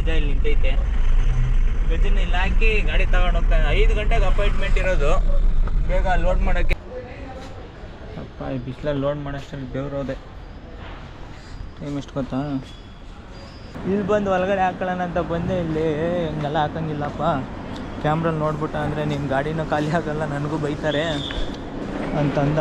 ಗಜ ಇಲ್ಲಿ ನಿಂತೈತೆ. ಗಜನ ಇಲ್ಲಿ, ಹಾಕಿ ಗಾಡಿ ತಗೊಂಡು ಹೋಗ್ತಾನೆ ಐದು ಗಂಟೆಗೆ ಅಪಾಯಿಂಟ್ಮೆಂಟ್ ಇರೋದು. ಬೇಗ ಲೋಡ್ ಮಾಡೋಕ್ಕೆ. ಅಪ್ಪ, ಈ ಬಿಸಿಲಲ್ಲಿ ಲೋಡ್ ಮಾಡೋಷ್ಟು ಬೆವ್ರು ಹೋದೆ ಟೈಮ್ ಎಷ್ಟು ಗೊತ್ತಾ? ಇಲ್ಲಿ ಬಂದು ಒಳಗಡೆ ಹಾಕೊಳ್ಳೋಣ ಅಂತ ಬಂದೆ ಇಲ್ಲಿ. ಹಿಂಗೆಲ್ಲ ಹಾಕಂಗಿಲ್ಲಪ್ಪ. ಕ್ಯಾಮ್ರಲ್ಲಿ ನೋಡ್ಬಿಟ್ಟ ಅಂದರೆ ನಿಮ್ಮ ಗಾಡಿನೂ ಖಾಲಿ ಆಗೋಲ್ಲ, ನನಗೂ ಬೈತಾರೆ ಅಂತಂದ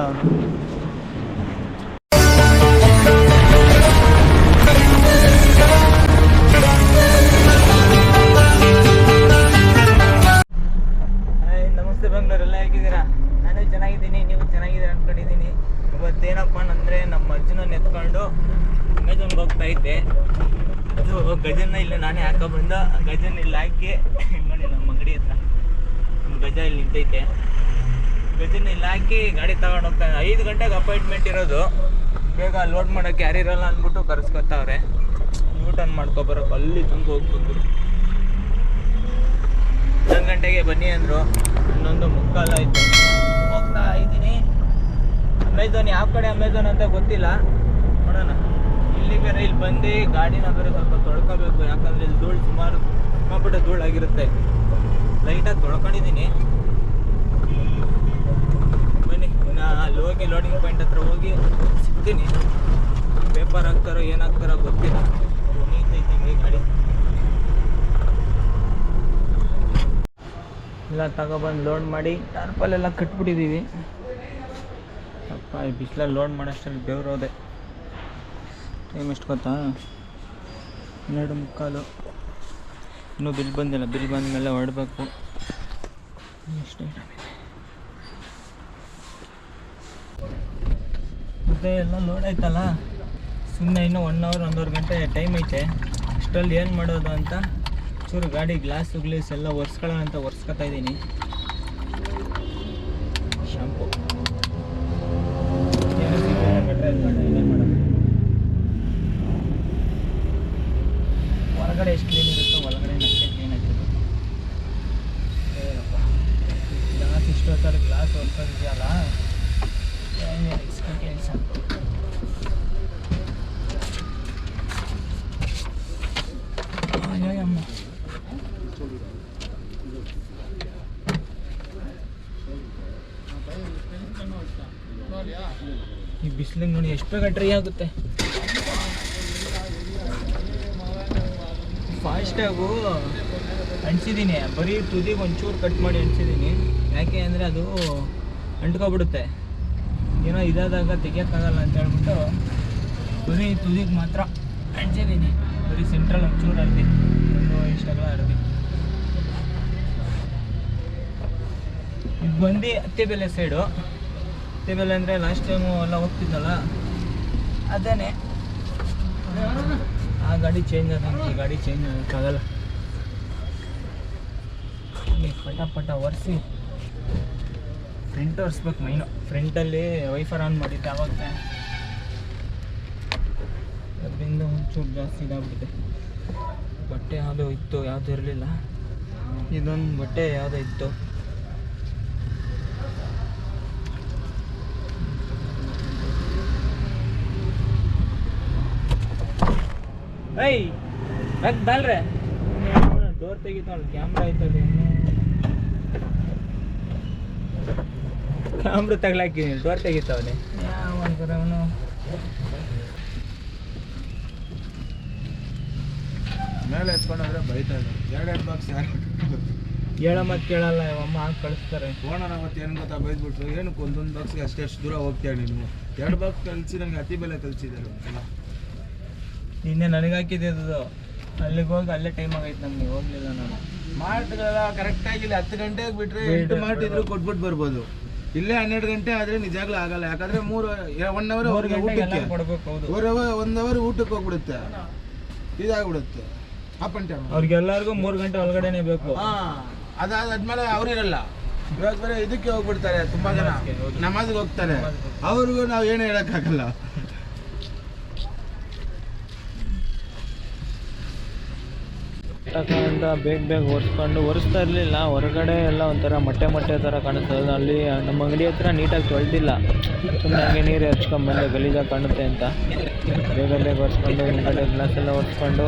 ಹೋಗ್ತಾ ಇದ್ದೆ. ಅದು ಗಜನ ಇಲ್ಲ ನಾನೇ ಹಾಕೋ ಬಂದ ಗಜನ್ ಇಲ್ಲಿ ಹಾಕಿ ನೋಡಿ ನಮ್ಮ ಅಂಗಡಿ ಹತ್ರ. ಗಜ ಇಲ್ಲಿ ನಿಂತೈತೆ. ಗಜನ ಇಲ್ಲಿ ಹಾಕಿ ಗಾಡಿ ತಗೊಂಡು ಹೋಗ್ತಾನೆ ಐದು ಗಂಟೆಗೆ ಅಪಾಯಿಂಟ್ಮೆಂಟ್ ಇರೋದು. ಬೇಗ ಲೋಡ್ ಮಾಡೋಕ್ಕೆ ಯಾರಿರಲ್ಲ ಅಂದ್ಬಿಟ್ಟು ಕರೆಸ್ಕೊತಾವ್ರೆ. ಯೂ ಟರ್ನ್ ಮಾಡ್ಕೊಬರೋಕೆ ಅಲ್ಲಿ ತುಂಬ ಹೋಗ್ಬೇಕು ಹನ್ನೊಂದು ಗಂಟೆಗೆ ಬನ್ನಿ ಅಂದರು. ಹನ್ನೊಂದು ಮುಕ್ಕಾಲು ಆಯಿತು. ಹೋಗ್ತಾ ಇದ್ದೀನಿ. ಅಮೆಝಾನ್ ಯಾವ ಕಡೆ ಅಮೆಝಾನ್ ಅಂತ ಗೊತ್ತಿಲ್ಲ. ನೋಡೋಣ. ಇಲ್ಲಿ ಬೇರೆ ಇಲ್ಲಿ ಬಂದು ಗಾಡಿನ ಬೇರೆ ಸ್ವಲ್ಪ ತೊಳ್ಕೋಬೇಕು, ಯಾಕಂದ್ರೆ ಇಲ್ಲಿ ಧೂಳು ಸುಮಾರು ಸಿಕ್ಕಾಪಟ್ಟೆ ಧೂಳು ಆಗಿರುತ್ತೆ. ಲೈಟಾಗಿ ತೊಳ್ಕೊಂಡಿದ್ದೀನಿ. ಬನ್ನಿ ನಾ ಅಲ್ಲಿ ಹೋಗಿ ಲೋಡಿಂಗ್ ಪಾಯಿಂಟ್ ಹತ್ರ ಹೋಗಿ ಸಿಗ್ತೀನಿ. ಪೇಪರ್ ಹಾಕ್ತಾರೋ ಏನಾಗ್ತಾರೋ ಗೊತ್ತಿಲ್ಲ. ಗಾಡಿ. ಎಲ್ಲ ತಗೊಬಂದು ಲೋಡ್ ಮಾಡಿ ಟಾರ್ಪಲೆಲ್ಲ ಕಟ್ಬಿಟ್ಟಿದ್ದೀವಿ ಅಪ್ಪ, ಈ ಬಿಸಿಲಲ್ಲಿ ಲೋಡ್ ಮಾಡೋಷ್ಟರಲ್ಲಿ ಬೆವ್ರು ಹೋದೆ ಟೈಮ್ ಎಷ್ಟು ಗೊತ್ತಾ? ಹನ್ನೆರಡು ಮುಕ್ಕಾಲು. ಇನ್ನೂ ಬಿಲ್ ಬಂದಿಲ್ಲ ಬಿಲ್ ಬಂದ ಮೇಲೆ ಹೊರಡಬೇಕು ಇದೆ. ಮತ್ತೆ ಎಲ್ಲ ಲೋಡ್ ಆಯ್ತಲ್ಲ? ಸುಮ್ಮನೆ ಇನ್ನೂ ಒನ್ ಅವರ್ ಒಂದೂವರೆ ಗಂಟೆ ಟೈಮ್ ಐತೆ. ಅಷ್ಟರಲ್ಲಿ ಏನು ಮಾಡೋದು ಅಂತ? ಚೂರು ಗಾಡಿ ಗ್ಲಾಸ್ ಗ್ಲೀಸ್ ಎಲ್ಲ ಒರೆಸ್ಕೊಳ್ಳೋಣ ಅಂತ ಒರೆಸ್ಕೊತಾ ಇದ್ದೀನಿ ಶಾಂಪು ಹೊರಗಡೆ ಎಷ್ಟು ಕ್ಲೀನ್ ಇರುತ್ತೋ ಒಳಗಡೆ ಅಷ್ಟೇ ಕ್ಲೀನ್ ಆಗಿರುತ್ತೆ ಏನಪ್ಪ ಗ್ಲಾಸ್ ಇಷ್ಟೊತ್ತಲ್ಲಿ ಗ್ಲಾಸ್ ಒರೆಸೋದಿದೆಯಲ್ಲ ಕೆಲಸ ಅಯ್ಯಮ್ಮ ಈ ಬಿಸಿಲಿಗೆ ನೋಡಿ ಎಷ್ಟು ಬೇಗ ಡ್ರೈ ಆಗುತ್ತೆ? ಫಾಸ್ಟಾಗು ಅಂಟಿಸಿದ್ದೀನಿ ಬರೀ ತುದಿಗೆ ಒಂಚೂರು ಕಟ್ ಮಾಡಿ ಅಂಟಿಸಿದ್ದೀನಿ ಯಾಕೆ ಅಂದರೆ ಅದು ಅಂಟ್ಕೊಬಿಡುತ್ತೆ. ಏನೋ ಇದಾದಾಗ ತೆಗಿಯೋಕ್ಕಾಗಲ್ಲ ಅಂತ ಹೇಳ್ಬಿಟ್ಟು ಬರೀ ತುದಿಗೆ ಮಾತ್ರ ಅಂಟಿಸಿದ್ದೀನಿ ಬರೀ ಸೆಂಟ್ರಲ್ ಒಂಚೂರು ಅರ್ದಿ ಒಂದು ಇಷ್ಟಗಳ ಅರ್ಧಿ. ಇದು ಬಂದು ಹತ್ತಿಬೆಲೆ ಸೈಡು ಹತ್ತಿಬೆಲೆ ಅಂದರೆ ಲಾಸ್ಟ್ ಟೈಮು ಎಲ್ಲ ಹೋಗ್ತಿದ್ನಲ್ಲ? ಅದೇನೆ ಆ ಗಾಡಿ ಚೇಂಜ್ ಆದ ಈ ಗಾಡಿ ಚೇಂಜ್ ಇಲ್ಲಿ ಪಟ ಪಟ ಒರೆಸಿ ಫ್ರಂಟ್ ಒರೆಸ್ಬೇಕು ಮೈನು ಫ್ರಂಟಲ್ಲಿ ವೈಫರ್ ಆನ್ ಮಾಡಿದ್ದೆ ಆವಾಗ ಅದರಿಂದ ಒಂಚೂರು ಜಾಸ್ತಿ ಇದಾಗ್ಬಿಟ್ಟಿದೆ. ಬಟ್ಟೆ ಯಾವುದೋ ಇತ್ತು, ಯಾವುದೂ ಇರಲಿಲ್ಲ. ಇದೊಂದು ಬಟ್ಟೆ ಯಾವುದೋ ಇತ್ತು. ಏಯ್ ಯಾಕೆ ಬಾಲ್ರೆ. ಡೋರ್ ತೆಗಿತಾವಲ್ಲ ಕ್ಯಾಮ್ರಾ ಐತಲ್ಲಿ ಕ್ಯಾಮ್ರಾ ತಗ್ಲಾಕಿನಿ ಡೋರ್ ತೆಗಿತಾವನೆ ಯಾವ ಅವನು? ಮೇಲೆ ಎತ್ಕೊಂಡ್ರೆ ಬೈತಾ ಇದ್ದಾರೆ ಎರಡೆರಡು ಬಾಕ್ಸ್ ಯಾರು ಹೇಳಮ್ಮ ಮತ್ತೆ ಕೇಳಲ್ಲ ಅಮ್ಮ ಹಾಕಿ ಕಳಿಸ್ತಾರೆ. ಓನರ್ ಮತ್ತೇನು ಏನು ಗೊತ್ತಾ ಬೈದ್ಬಿಟ್ರು? ಏನಕ್ಕೆ ಒಂದೊಂದು ಬಾಕ್ಸ್ಗೆ ಅಷ್ಟೆಷ್ಟು ದೂರ ಹೋಗ್ತೀಯ ನೀನು? ಎರಡು ಬಾಕ್ಸ್ ಕಲಿಸಿ ನನಗೆ ಅತಿ ಬೆಲೆ ಕಲಿಸಿದ್ದಾರೆ ಒಂದ್ಸಲ ನಿನ್ನೆ ನನಗೆ ಹಾಕಿದ್ದು ಅಲ್ಲಿಗೆ ಹೋಗಿ ಅಲ್ಲೇ ಟೈಮ್ ಆಗೈತೆ ನಮಗೆ ಹೋಗ್ಲಿಲ್ಲ ನಾನು. ಮಾರ್ಟ್ಗಳೆಲ್ಲ ಕರೆಕ್ಟಾಗಿ ಇಲ್ಲಿ ಹತ್ತು ಗಂಟೆಗೆ ಬಿಟ್ಟರೆ. ಎಂಟು ಮಾರ್ಟ್ ಇದ್ರು ಕೊಟ್ಬಿಟ್ಟು ಬರ್ಬೋದು. ಇಲ್ಲೇ ಹನ್ನೆರಡು ಗಂಟೆ ಆದರೆ ನಿಜಾಗ್ಲೂ ಆಗಲ್ಲ. ಯಾಕಂದ್ರೆ ಮೂರು ಒನ್ ಅವರ್ ಅವ್ರಿಗೆ ಊಟಕ್ಕೆ. ಅವರ್ ಒಂದು ಅವರ್ ಊಟಕ್ಕೆ ಹೋಗ್ಬಿಡುತ್ತೆ. ಇದಾಗ್ಬಿಡುತ್ತೆ. ಅಪ್ ಅಂಡ್ ಟೈಮ್ ಅವ್ರಿಗೆಲ್ಲರಿಗೂ ಮೂರು ಗಂಟೆ ಒಳಗಡೆನೆ ಬೇಕು. ಹಾ ಅದಾದ್ಮೇಲೆ ಅವ್ರಿರಲ್ಲ ಇವಾಗ ಬೇರೆ ಇದಕ್ಕೆ ಹೋಗ್ಬಿಡ್ತಾರೆ ತುಂಬಾ ಜನ. ನಮಾಜ್ಗೆ ಹೋಗ್ತಾರೆ. ಅವ್ರಿಗೂ ನಾವು ಏನು ಹೇಳಕ್ಕಾಗಲ್ಲ. ತಗೊಂಡ ಬೇಗ ಬೇಗ ಒರೆಸ್ಕೊಂಡು, ಒರೆಸ್ತಾ ಇರಲಿಲ್ಲ. ಹೊರಗಡೆ ಎಲ್ಲ ಒಂಥರ ಮೊಟ್ಟೆ ಮೊಟ್ಟೆ ಥರ ಕಾಣಿಸ್ತದೆ ಅಲ್ಲಿ ನಮ್ಮ ಅಂಗಡಿ ಹತ್ರ ನೀಟಾಗಿ ತೊಳೆದಿಲ್ಲ. ಸುಮ್ಮನೆ ಹಂಗೆ ನೀರು ಹಚ್ಕೊಂಡ್ಬಂದೆ ಗಲೀಜಾಗಿ ಕಾಣುತ್ತೆ ಅಂತ. ಬೇಗ ಬೇಗ ಒರೆಸ್ಕೊಂಡು ಹಿಂದ್ಗಡೆ ಗ್ಲಾಸ್ ಎಲ್ಲ ಒರೆಸ್ಕೊಂಡು,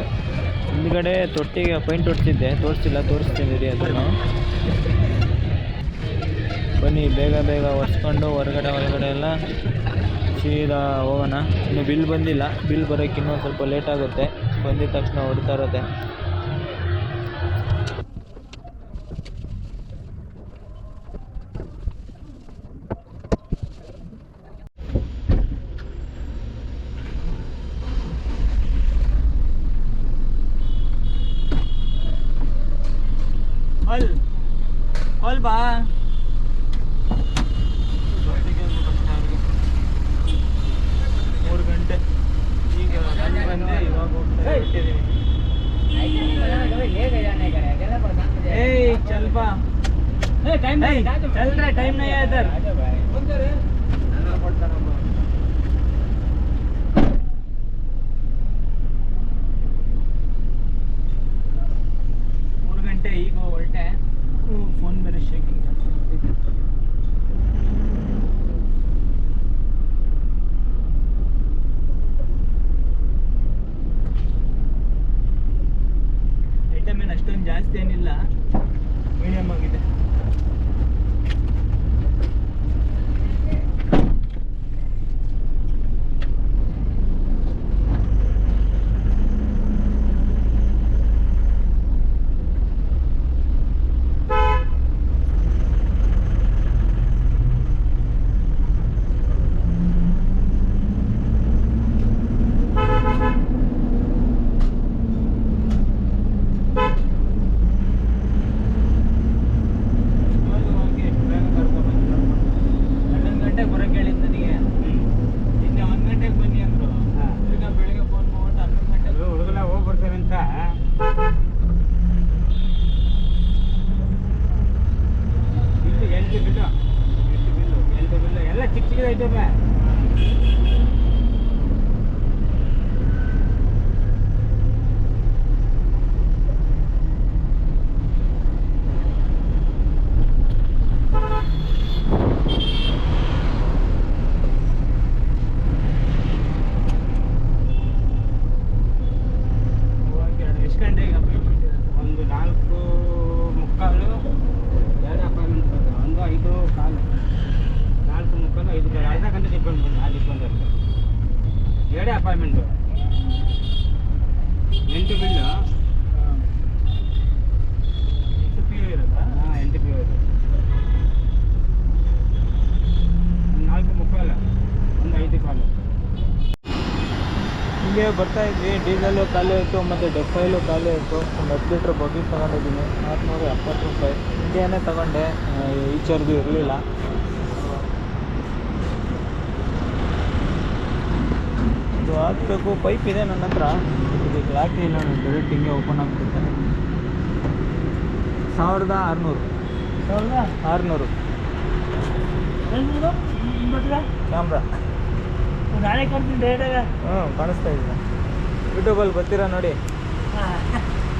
ಹಿಂದ್ಗಡೆ ತೊಟ್ಟಿಗೆ ಪೈಂಟ್ ಹೊಡ್ತಿದ್ದೆ ತೋರಿಸ್ತಿಲ್ಲ ತೋರಿಸ್ತೀನಿ ರೀ ಅದನ್ನು. ಬನ್ನಿ, ಬೇಗ ಬೇಗ ಒರೆಸ್ಕೊಂಡು, ಹೊರಗಡೆ ಹೊರಗಡೆ ಎಲ್ಲ ಸೀದಾ ಹೋಗೋಣ. ಇನ್ನು ಬಿಲ್ ಬಂದಿಲ್ಲ. ಬಿಲ್ ಬರೋಕ್ಕಿನ್ನೂ ಸ್ವಲ್ಪ ಲೇಟ್ ಆಗುತ್ತೆ. ಬಂದಿದ ತಕ್ಷಣ ಹೊಡ್ತಾ ಇರುತ್ತೆ 老板 ಹೋಗಿ ಬರ್ತಾರೆ ಅಂತ ಬಿಲ್ಲು ಎಂಟು ಬಿಲ್ಲು ಎಂಟು ಬಿಲ್ಲು ಎಂಟು ಬಿಲ್ಲು ಎಲ್ಲ ಚಿಕ್ಕ ಚಿಕ್ಕದೈತವೆ ಹೋಗಿ ಎಷ್ಟು ಗಂಟೆಗೆ ಅಪಾಯಿಂಟ್ಮೆಂಟ್ ಇದೆ ಒಂದು ನಾಲ್ಕು ಮುಕ್ಕಾಲು ಎರಡು ಅಪಾಯಿಂಟ್ಮೆಂಟ್ ಬರ್ತವೆ ಒಂದು ಐದು ಕಾಲು ನಾಲ್ಕು ಮುಕ್ಕಾಲು ಐದು ಕಾಲು ಅರ್ಧ ಗಂಟೆ ಡಿಪೆಂಡ್ ಬಂದು ಅಲ್ಲಿ ಬಂದದ್ದು ಎರಡೇ ಅಪಾಯಿಂಟ್ಮೆಂಟು ಎಂಟು ಬಿಲ್ಲು ಪಿ ಯು ಇರೋದಾ ಹಾಂ ಎಂಟು ಪಿ ಒಂದು ನಾಲ್ಕು ಮುಕ್ಕಾಲು. ಒಂದು ಐದು ಕಾಲು. ಹಿಂಗೆ ಬರ್ತಾ ಇದ್ವಿ. ಡೀಸೆಲು ಖಾಲಿ ಆಯಿತು ಮತ್ತು ಡೆಫೈಲು ಖಾಲಿ ಆಯಿತು. ಒಂದು ಹತ್ತು ಲೀಟ್ರ್ ಬಕೆಟ್ ತಗೊಂಡಿದ್ದೀನಿ. ನಾಲ್ಕುನೂರ ಎಪ್ಪತ್ತು ರೂಪಾಯಿ. ಇಂಡಿಯಾನೇ ತಗೊಂಡೆ. ಈಚರ್ದು ಇರಲಿಲ್ಲ. ಇದು ಹಾಕಬೇಕು ಪೈಪ್ ಇದೆ ನನ್ನ ಹತ್ರ. ಇದು ಹಾಕಿ ಇಲ್ಲ ನಾನು ಡೈರೆಕ್ಟ್ ಹಿಂಗೆ ಓಪನ್ ಆಗ್ಬಿಡುತ್ತೆ. ಸಾವಿರದ ಆರುನೂರು. ಆರುನೂರು. ಕ್ಯಾಮ್ರಾ ನಾಳೆ ಕೊಡ್ತೀನಿ ಡೇಟಾಗ ಹ್ಞೂ ಕಾಣಿಸ್ತಾ ಇದೆ. ಯೂಟ್ಯೂಬಲ್ಲಿ ಬರ್ತೀರಾ ನೋಡಿ.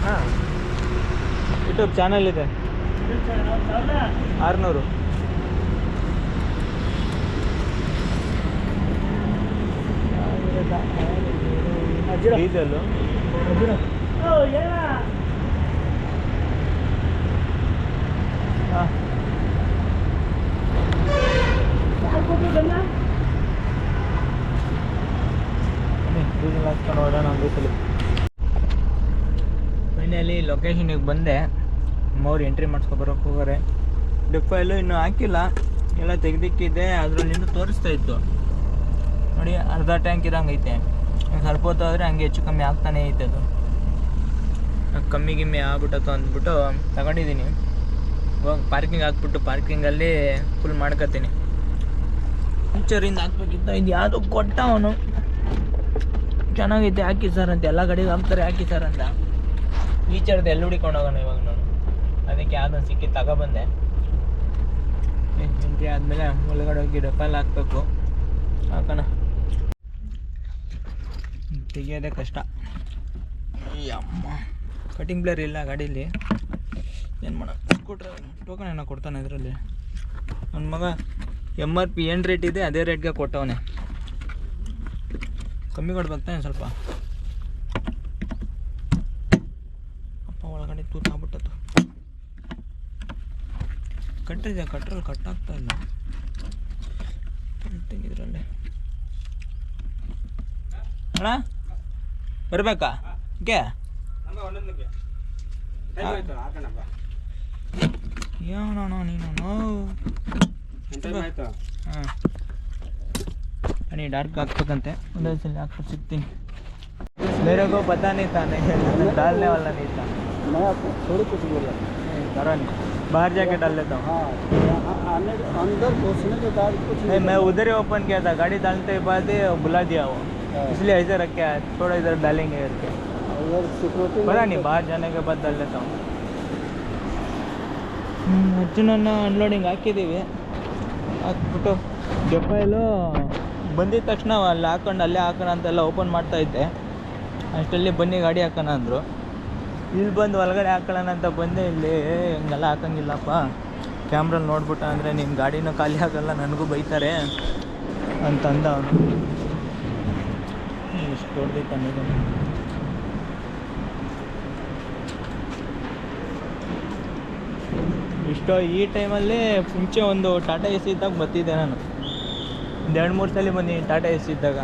ಹಾಂ. ಯೂಟ್ಯೂಬ್ ಚಾನಲ್ ಇದೆ. ಆರುನೂರು. ಬನ್ನಿ ಡೀಸೆಲ್ ಹಾಕ್ಕೊಂಡು ಹೊಡೋಣ ಫೈನಲಿ ಲೊಕೇಶನಿಗೆ ಬಂದೆ. ನಮ್ಮವ್ರು ಎಂಟ್ರಿ ಮಾಡಿಸ್ಕೊಬರೋಕೆ ಹೋಗೋರೆ. ಡಿಫೈಲು ಇನ್ನೂ ಹಾಕಿಲ್ಲ. ಎಲ್ಲ ತೆಗ್ದಿಕ್ಕಿದೆ. ಅದರಲ್ಲಿ ಇನ್ನೂ ತೋರಿಸ್ತಾ ಇತ್ತು. ನೋಡಿ ಅರ್ಧ ಟ್ಯಾಂಕ್ ಇದಂಗೈತೆ ಸ್ವಲ್ಪ ಹೊತ್ತು ಆದರೆ ಹಂಗೆ ಹೆಚ್ಚು ಕಮ್ಮಿ ಆಗ್ತಾನೇ ಐತೆ ಅದು. ಕಮ್ಮಿ ಗಿಮ್ಮಿ ಆಗ್ಬಿಟ್ಟತ್ತು ಅಂದ್ಬಿಟ್ಟು ತಗೊಂಡಿದ್ದೀನಿ. ಇವಾಗ ಪಾರ್ಕಿಂಗ್ ಹಾಕ್ಬಿಟ್ಟು ಪಾರ್ಕಿಂಗಲ್ಲಿ ಫುಲ್ ಮಾಡ್ಕೊತೀನಿ. ಫ್ಯೂಚರಿಂದ ಹಾಕ್ಬೇಕಿತ್ತು. ಇದು ಯಾವುದೋ ಕೊಟ್ಟ ಅವನು. ಚೆನ್ನಾಗೈತೆ ಹಾಕಿ ಸರ್ ಅಂತ. ಎಲ್ಲ ಕಡೆಗೆ ಹಾಕ್ತಾರೆ ಹಾಕಿ ಸರ್ ಅಂತ. ಈಚರ್ದು ಎಲ್ಲಿ ಹುಡಿಕೊಂಡು ಹೋಗೋಣ ಇವಾಗ ನಾನು ಅದಕ್ಕೆ ಯಾವುದೊಂದು ಸಿಕ್ಕಿ ತಗೊಬಂದೆ. ಎಂಟ್ರಿ ಆದಮೇಲೆ ಒಳಗಡೆ ಹೋಗಿ ಡಬ್ಬಲ್ ಹಾಕ್ಬೇಕು. ಹಾಕೋಣ. ತೆಗಿಯೋದೇ ಕಷ್ಟ. ಅಮ್ಮ ಕಟಿಂಗ್ ಬ್ಲರ್ ಇಲ್ಲ ಗಾಡೀಲಿ. ಏನು ಮಾಡೋ ಸ್ಕೂಟ್ರ್ ಟೋಕನ್ ಏನೋ ಕೊಡ್ತಾನೆ ಇದರಲ್ಲಿ. ನನ್ನ ಮಗ ಎಂ ಆರ್ ಪಿ ಏನು ರೇಟ್ ಇದೆ ಅದೇ ರೇಟ್ಗೆ ಕೊಟ್ಟವನೆ. ಕಮ್ಮಿ ಕೊಡ್ಬೇಕು ತಾನೆ ಸ್ವಲ್ಪ. ಒಳಗಡೆ ತೂತಾಗ್ಬಿಟ್ಟದ್ದು ಕಟ್ಟಿದೆ ಕಟ್ರಲ್ಲಿ ಕಟ್ಟಾಗ್ತಾ ಇಲ್ಲ. ಇದರಲ್ಲೇ. ಅಣ್ಣ? ಬರ್ಬೇಕಾ ಓಕೆ ನಮ್ಮ ಒಂದೊಂದಕ್ಕೆ ಟೈಮ್ ಆಯ್ತು ಹಾಕೋಣಪ್ಪ ಏನಣ್ಣ ನೀನು ಟೈಮ್ ಆಯ್ತು ಹಾಂ ಅನಿ ಡಾರ್ಕ್ ಹಾಕ್ಬೇಕಂತೆ ಒಂದೇ ಸಲ ಹಾಕ್ಬಿಟ್ಟು ಸಿಗ್ತೀನಿ मेरे को पता नहीं था नहीं डालने वाला नहीं था मैं आपको थोड़ी कुछ बोला करो नहीं बाहर जाके डाल लेता हूँ हाँ आने अंदर घुसने के बाद कुछ नहीं मैं उधर ही ओपन किया था गाड़ी डालते के बाद ही बुला दिया वो इसलिए ऐसे रख के आया थोड़ा इधर डालेंगे करके उधर सिक्योरिटी पता नहीं बाहर जाने के बाद डाल लेता हूँ ಅರ್ಜುನನ್ನ ಅನ್ಲೋಡಿಂಗ್ ಹಾಕಿದ್ದೀವಿ ಹಾಕ್ಬಿಟ್ಟು ಡೆಪಾಯಲು ಬಂದಿದ ತಕ್ಷಣ ಅಲ್ಲಿ ಹಾಕೊಂಡು ಅಲ್ಲೇ ಹಾಕೋಣ ಅಂತೆಲ್ಲ ಓಪನ್ ಮಾಡ್ತಾ ಇದ್ದೆ ಅಷ್ಟರಲ್ಲಿ ಬನ್ನಿ ಗಾಡಿ ಹಾಕೋಣ ಅಂದರು ಇಲ್ಲಿ ಬಂದು ಒಳಗಡೆ ಹಾಕೊಳ್ಳೋಣ ಅಂತ ಬಂದೆ ಇಲ್ಲಿ ಹಿಂಗೆಲ್ಲ ಹಾಕಂಗಿಲ್ಲಪ್ಪ ಕ್ಯಾಮ್ರಲ್ಲಿ ನೋಡ್ಬಿಟ್ಟ ಅಂದರೆ ನಿಮ್ಮ ಗಾಡಿನೂ ಖಾಲಿ ಆಗಲ್ಲ ನನಗೂ ಬೈತಾರೆ ಅಂತಂದ ಅವನು ಇಷ್ಟು ದೊಡ್ಡದೈತೆ ಅನ್ನೋದು ಇಷ್ಟೋ ಈ ಟೈಮಲ್ಲಿ ಮುಂಚೆ ಒಂದು ಟಾಟಾ ಎ ಸಿ ಇದ್ದಾಗ ಬರ್ತಿದ್ದೆ ನಾನು. ಎರಡು ಮೂರು ಸಲ ಬನ್ನಿ ಟಾಟಾ ಎ ಸಿ ಇದ್ದಾಗ.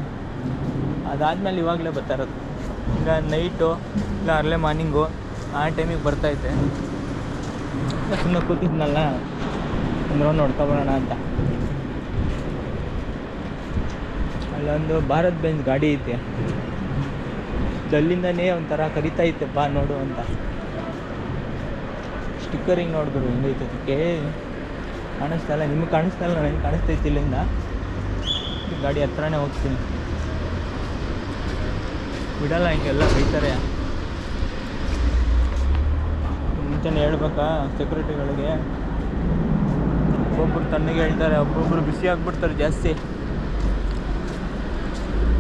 ಅದಾದಮೇಲೆ ಇವಾಗಲೇ ಬರ್ತಾ ಇರೋದು. ಈಗ ನೈಟು, ಇಲ್ಲ ಅರ್ಲೆ ಮಾರ್ನಿಂಗು, ಆ ಟೈಮಿಗೆ ಬರ್ತೈತೆ ಸುಮ್ಮನೆ ಕೂತಿದ್ನಲ್ಲ ಒಂದು ನೋಡ್ಕೊಬರೋಣ ಅಂತ. ಅಲ್ಲೊಂದು ಭಾರತ್ ಬೆಂಜ್ ಗಾಡಿ ಐತೆ. ಅಲ್ಲಿಂದನೇ ಒಂಥರ ಕರಿತಾ ಇತ್ತೆ ಬಾ ನೋಡು ಅಂತ. ಸ್ಟಿಕ್ಕರಿಂಗ್ ನೋಡಿದ್ರು ಹೆಂಗೈತೆ ಅದಕ್ಕೆ. ಕಾಣಿಸ್ತಾ ಇಲ್ಲ, ನಿಮ್ಗೆ ಕಾಣಿಸ್ತಾ ಇಲ್ಲ, ನನಗೆ ಕಾಣಿಸ್ತೈತಿ ಇಲ್ಲಿಂದ. ಗಾಡಿ ಹತ್ರನೇ ಹೋಗ್ತೀನಿ. ಬಿಡಲ್ಲ, ಹಿಂಗೆಲ್ಲ ಬೈತಾರೆ. ಮುಂಚೆನೇ ಹೇಳ್ಬೇಕಾ ಸೆಕ್ಯೂರಿಟಿಗಳಿಗೆ ಒಬ್ಬೊಬ್ರು ತಣ್ಣಗೆ ಹೇಳ್ತಾರೆ, ಒಬ್ಬೊಬ್ರು ಬಿಸಿ ಆಗ್ಬಿಡ್ತಾರೆ ಜಾಸ್ತಿ.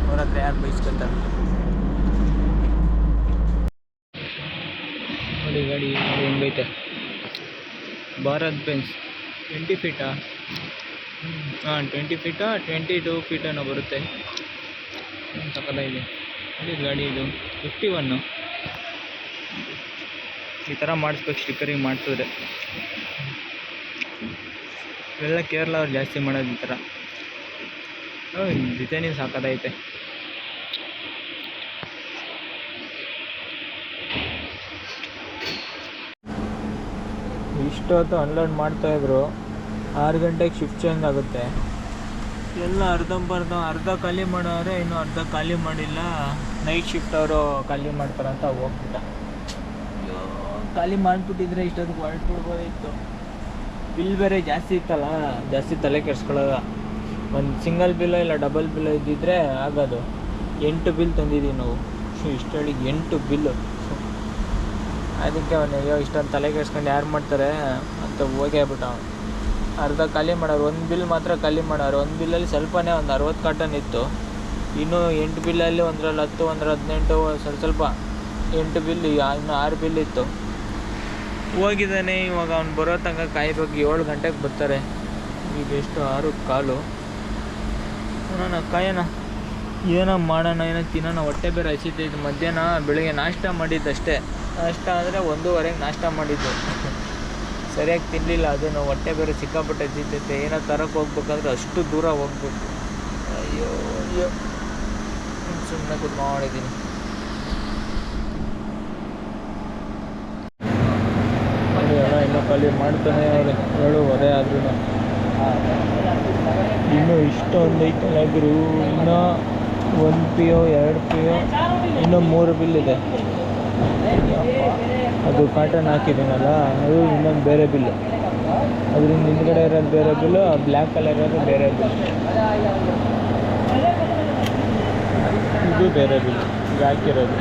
ಅವ್ರ ಹತ್ರ ಯಾರು ಬೈಸ್ಕೊತಾರೆ ನೋಡಿ ಗಾಡಿ ಹೆಂಗೈತೆ ಭಾರತ್ ಬೆನ್ಸ್ ಟ್ವೆಂಟಿ ಫೀಟಾ ಹಾಂ ಟ್ವೆಂಟಿ ಫೀಟಾ ಟ್ವೆಂಟಿ ಟೂ ಫೀಟನ್ನು ಬರುತ್ತೆ. ಸಕ್ಕತ್ತಾಗಿದೆ ನೋಡಿ ಗಾಡಿ ಇದು? ಫಿಫ್ಟಿ ಒನ್ನು ಈ ಥರ ಮಾಡಿಸ್ಬೇಕು ಸ್ಟಿಕ್ಕರಿಂಗ್ ಮಾಡಿಸಿದ್ರೆ. ಇವೆಲ್ಲ ಕೇರಳ ಅವ್ರು ಜಾಸ್ತಿ ಮಾಡೋದು ಈ ಥರ ಡಿಸೈನಿಂಗ್ ಸಾಕತ್ತೈತೆ ಇಷ್ಟೊತ್ತು ಅನ್ಲೋಡ್ ಮಾಡ್ತಾಯಿದ್ರು ಆರು ಗಂಟೆಗೆ ಶಿಫ್ಟ್ ಚೇಂಜ್ ಆಗುತ್ತೆ. ಎಲ್ಲ ಅರ್ಧಂಬರ್ಧ ಅರ್ಧ ಖಾಲಿ ಮಾಡೋರೆ, ಇನ್ನು ಅರ್ಧ ಖಾಲಿ ಮಾಡಿಲ್ಲ ನೈಟ್ ಶಿಫ್ಟ್ ಅವರು ಖಾಲಿ ಮಾಡ್ತಾರಂತ ಹೋಗ್ಬಿಟ್ಟ. ಖಾಲಿ ಮಾಡಿಬಿಟ್ಟಿದ್ರೆ ಇಷ್ಟೊತ್ತಿಗೆ ಹೊರಟ್ಬಿಡ್ಬೋದಿತ್ತು ಬಿಲ್ ಬೇರೆ ಜಾಸ್ತಿ ಇತ್ತಲ್ಲ, ಜಾಸ್ತಿ ತಲೆ ಕೆಡ್ಸ್ಕೊಳ್ಳೋದ. ಒಂದು ಸಿಂಗಲ್ ಬಿಲ್ ಇಲ್ಲ ಡಬಲ್ ಬಿಲ್ ಇದ್ದಿದ್ರೆ ಆಗೋದು. ಎಂಟು ಬಿಲ್ ತಂದಿದ್ದೀವಿ ನಾವು. ಇಷ್ಟೊಳಗೆ ಎಂಟು ಬಿಲ್ಲು ಅದಕ್ಕೆ ಅವನು, ಅಯ್ಯೋ, ಇಷ್ಟೊಂದು ತಲೆ ಕೆಡಿಸ್ಕೊಂಡು ಯಾರು ಮಾಡ್ತಾರೆ? ಅಂತ ಹೋಗಿ ಬಿಟ್ಟ ಅವ್ನು. ಅರ್ಧ ಖಾಲಿ ಮಾಡೋರು, ಒಂದು ಬಿಲ್ ಮಾತ್ರ ಖಾಲಿ ಮಾಡೋರು. ಒಂದು ಬಿಲ್ಲಲ್ಲಿ ಸ್ವಲ್ಪನೇ ಒಂದು ಅರವತ್ತು ಕಾಟನ್ ಇತ್ತು. ಇನ್ನೂ ಎಂಟು ಬಿಲ್ಲಲ್ಲಿ ಒಂದರಲ್ಲಿ ಹತ್ತು ಒಂದರ ಹದಿನೆಂಟು, ಸ್ವಲ್ಪ ಸ್ವಲ್ಪ ಎಂಟು ಬಿಲ್ ಇನ್ನು ಆರು ಬಿಲ್ ಇತ್ತು. ಹೋಗಿದ್ದಾನೆ, ಇವಾಗ ಅವ್ನು ಬರೋ ತನಕ ಕಾಯ್ಬೇಕು. ಏಳು ಗಂಟೆಗೆ ಬರ್ತಾರೆ. ಈಗ ಎಷ್ಟು? ಆರು ಕಾಲು. ನೋಡೋಣ, ಕಾಯೋಣ. ಏನೋ ಮಾಡೋಣ, ಏನೋ ತಿನ್ನೋಣ. ಹೊಟ್ಟೆ ಬೇರೆ ಹಸಿತೈತೆ. ಮಧ್ಯಾಹ್ನ, ಬೆಳಗ್ಗೆ ನಾಷ್ಟ ಮಾಡಿದ್ದಷ್ಟೇ. ನಾಷ್ಟ ಅಂದರೆ ಒಂದೂವರೆಗೆ ನಾಷ್ಟ ಮಾಡಿದ್ದು. ಸರಿಯಾಗಿ ತಿನ್ನಲಿಲ್ಲ ಅದನ್ನು ಹೊಟ್ಟೆ ಬೇರೆ ಸಿಕ್ಕಾಪಟ್ಟೆ ಜಿತ್ತೈತೆ ಏನೋ ತರಕ್ಕೆ ಹೋಗ್ಬೇಕಂದ್ರೆ ಅಷ್ಟು ದೂರ ಹೋಗ್ಬೇಕು. ಅಯ್ಯೋ ಅಯ್ಯೋ. ಸುಮ್ಮನೆ ಕುತ್ಕೊಂಡಿದ್ದೀನಿ. ಇನ್ನೂ ಖಾಲಿ ಮಾಡ್ತಾನೆ ಅವ್ರೆ. ಏಳುವರೆ ಆದ್ರೂ. ಇನ್ನೂ ಇಷ್ಟೊಂದು ಐತಲ್ಲ ಗುರು. ಇನ್ನೂ ಒಂದು ಪಿ ಓ ಎರಡು ಪಿ ಓ ಇನ್ನೂ ಮೂರು ಬಿಲ್ ಇದೆ. ಅದು ಕಾಟನ್ ಹಾಕಿದ್ದೀನಲ್ಲ, ಅದು ಇನ್ನೊಂದು ಬೇರೆ ಬಿಲ್ಲು ಅದರಿಂದ ಹಿಂದ್ಗಡೆ ಇರೋದು ಬೇರೆ ಬಿಲ್ಲು ಬ್ಲ್ಯಾಕ್ ಕಲರ್ ಇರೋದು ಬೇರೆ ಬಿಲ್ ಇದು ಬೇರೆ ಬಿಲ್ ಈಗ ಹಾಕಿರೋದು.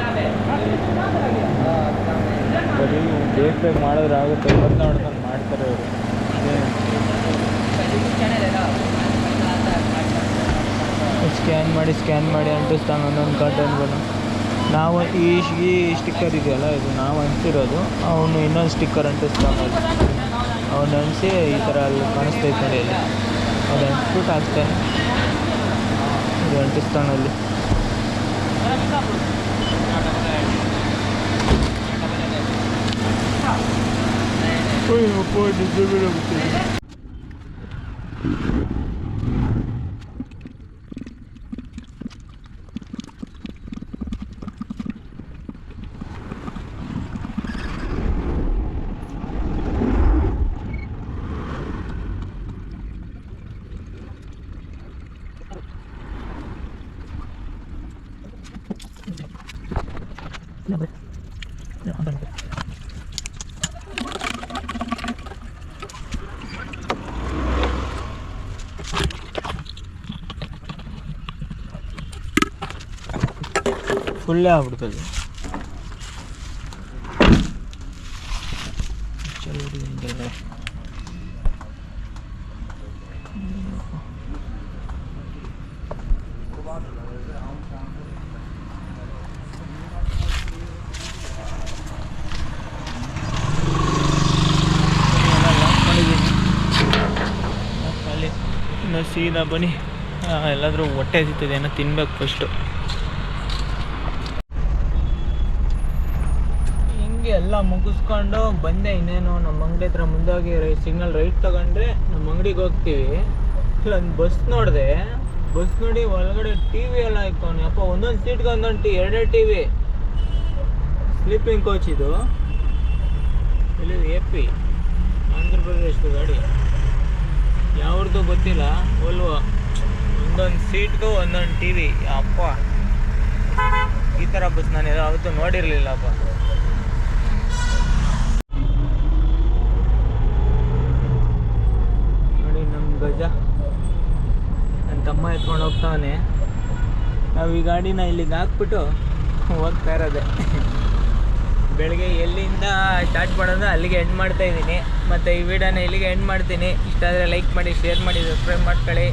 ಬರೀ ಬೇಗ ಬೇಗ ಮಾಡಿದ್ರೆ ಆಗುತ್ತೆ, ಇವತ್ತು ನೋಡ್ಕೊಂಡು ಮಾಡ್ತಾರೆ ಅವರು ಸ್ಕ್ಯಾನ್ ಮಾಡಿ ಸ್ಕ್ಯಾನ್ ಮಾಡಿ ಅಂಟಿಸ್ತಾನೆ ಒಂದೊಂದು ಕಾಟನ್ಗಳು ನಾವು ಈ ಸ್ಟಿಕ್ಕರ್ ಇದೆಯಲ್ಲ, ಇದು ನಾವು ಅಂಟಿರೋದು. ಅವನು ಇನ್ನೊಂದು ಸ್ಟಿಕ್ಕರ್ ಅಂಟಿಸ್ತಾನೆ ಅವನು ಅನಿಸಿ ಈ ಥರ ಅಲ್ಲಿ ಕಾಣಿಸ್ತಾ ಇದ್ದಾನೆ ಇಲ್ಲಿ. ಅದು ಅಂಟಿಸ್ಬಿಟ್ಟು ಹಾಕ್ತಾನೆ. ಇದು ಅಂಟಿಸ್ತಾನೆ ಅಲ್ಲಿ. ನಿದ್ದೆ ಬೀಳಾಗುತ್ತೆ ಮಾಡಿ ಆಗ್ಬಿಡ್ತದೆ ಸೀದಾ ಬನ್ನಿ ಎಲ್ಲಾದ್ರೂ ಹೊಟ್ಟೆ ಸಿಗ್ತದೆ ಏನೋ ತಿನ್ಬೇಕು ಫಸ್ಟು ಹಿಂಗೆ ಎಲ್ಲ ಮುಗಿಸ್ಕೊಂಡು ಬಂದೆ ಇನ್ನೇನು ನಮ್ಮ ಅಂಗಡಿ ಹತ್ರ ಮುಂದೋಗಿ ಸಿಗ್ನಲ್ ರೈಟ್ ತಗೊಂಡ್ರೆ ನಮ್ಮ ಅಂಗಡಿಗೆ ಹೋಗ್ತೀವಿ. ಇಲ್ಲೊಂದು ಬಸ್ ನೋಡಿದೆ. ಬಸ್ ನೋಡಿ ಒಳಗಡೆ ಟಿ ವಿ ಎಲ್ಲ ಇತ್ತು ಅಪ್ಪ, ಒಂದೊಂದು ಸೀಟ್ಗೆ ಒಂದೊಂದು ಟಿ ಎರಡೆರಡು ಟಿ ವಿ ಸ್ಲೀಪಿಂಗ್ ಕೋಚ್ ಇದು. ಇಲ್ಲಿ ಎ ಪಿ ಆಂಧ್ರ ಪ್ರದೇಶದ ಗಾಡಿ. ಯಾವ್ದು ಗೊತ್ತಿಲ್ಲ. ಹೊಲ್ವ ಒಂದೊಂದು ಸೀಟ್ಗೂ ಒಂದೊಂದು ಟಿ ವಿ ಅಪ್ಪ, ಈ ಥರ ಬಸ್ ನಾನು ಯಾವತ್ತೂ ನೋಡಿರಲಿಲ್ಲಪ್ಪ ನೋಡಿ ನಮ್ಮ ಗಜ. ನನ್ನ ತಮ್ಮ ಎತ್ಕೊಂಡು ಹೋಗ್ತಾವನೆ. ನಾವು ಈ ಗಾಡಿನ ಇಲ್ಲಿಗೆ ಹಾಕ್ಬಿಟ್ಟು ಹೋಗ್ತಾ ಇರೋದೆ. ಬೆಳಗ್ಗೆ ಎಲ್ಲಿಂದ ಸ್ಟಾರ್ಟ್ ಮಾಡೋದು ಅಲ್ಲಿಗೆ ಎಂಡ್ ಮಾಡ್ತಾ ಇದ್ದೀನಿ. ಮತ್ತು ಈ ವಿಡಿಯೋನ ಇಲ್ಲಿಗೆ ಎಂಡ್ ಮಾಡ್ತೀನಿ. ಇಷ್ಟ ಆದರೆ ಲೈಕ್ ಮಾಡಿ ಶೇರ್ ಮಾಡಿ ಸಬ್ಸ್ಕ್ರೈಬ್ ಮಾಡ್ಕೊಳ್ಳಿ.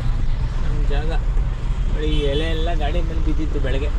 ನಮ್ಮ ಜಾಗ. ಈ ಎಲೆ ಎಲ್ಲ ಗಾಡಿ ಮೇಲೆ ಬಿದ್ದಿತ್ತು ಬೆಳಗ್ಗೆ.